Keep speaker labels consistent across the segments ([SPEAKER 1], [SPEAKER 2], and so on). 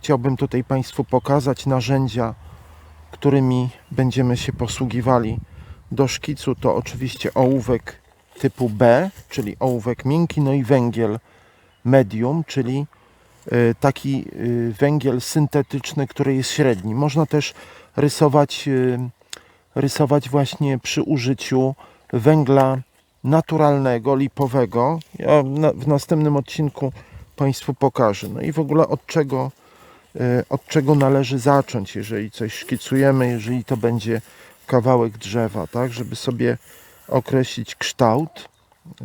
[SPEAKER 1] chciałbym tutaj Państwu pokazać narzędzia, którymi będziemy się posługiwali do szkicu. To oczywiście ołówek typu B, czyli ołówek miękki, no i węgiel medium, czyli y, taki y, węgiel syntetyczny, który jest średni. Można też rysować, y, rysować właśnie przy użyciu węgla naturalnego, lipowego. Ja w następnym odcinku Państwu pokażę. No i w ogóle od czego, od czego należy zacząć, jeżeli coś szkicujemy, jeżeli to będzie kawałek drzewa, tak, żeby sobie określić kształt,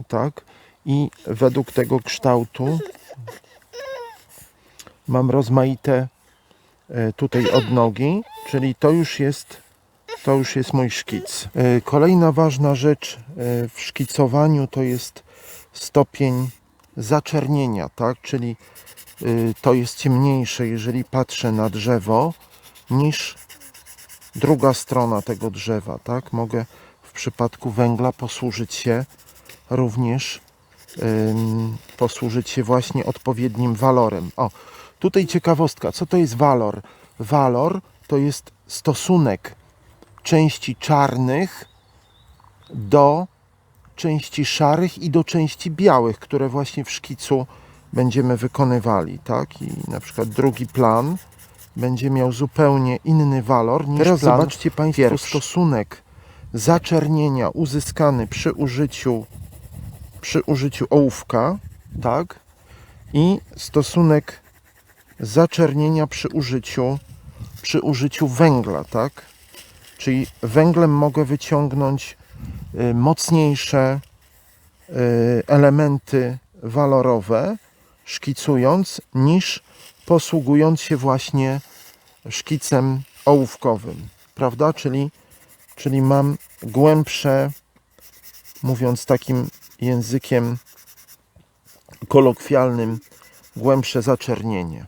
[SPEAKER 1] tak, i według tego kształtu mam rozmaite e, tutaj odnogi, czyli to już jest to już jest mój szkic. E, Kolejna ważna rzecz e, w szkicowaniu to jest stopień zaczernienia, tak? Czyli e, to jest ciemniejsze, jeżeli patrzę na drzewo, niż druga strona tego drzewa, tak? Mogę w przypadku węgla posłużyć się również posłużyć się właśnie odpowiednim walorem. O, tutaj ciekawostka, co to jest walor? Walor to jest stosunek części czarnych do części szarych i do części białych, które właśnie w szkicu będziemy wykonywali, tak? I na przykład drugi plan będzie miał zupełnie inny walor niż Teraz
[SPEAKER 2] plan
[SPEAKER 1] zobaczcie Państwo
[SPEAKER 2] pierwszy.
[SPEAKER 1] stosunek zaczernienia uzyskany przy użyciu przy użyciu ołówka, tak? I stosunek zaczernienia przy użyciu przy użyciu węgla, tak? Czyli węglem mogę wyciągnąć mocniejsze y, elementy walorowe, szkicując, niż posługując się właśnie szkicem ołówkowym, prawda? Czyli, czyli mam głębsze, mówiąc takim językiem kolokwialnym, głębsze zaczernienie.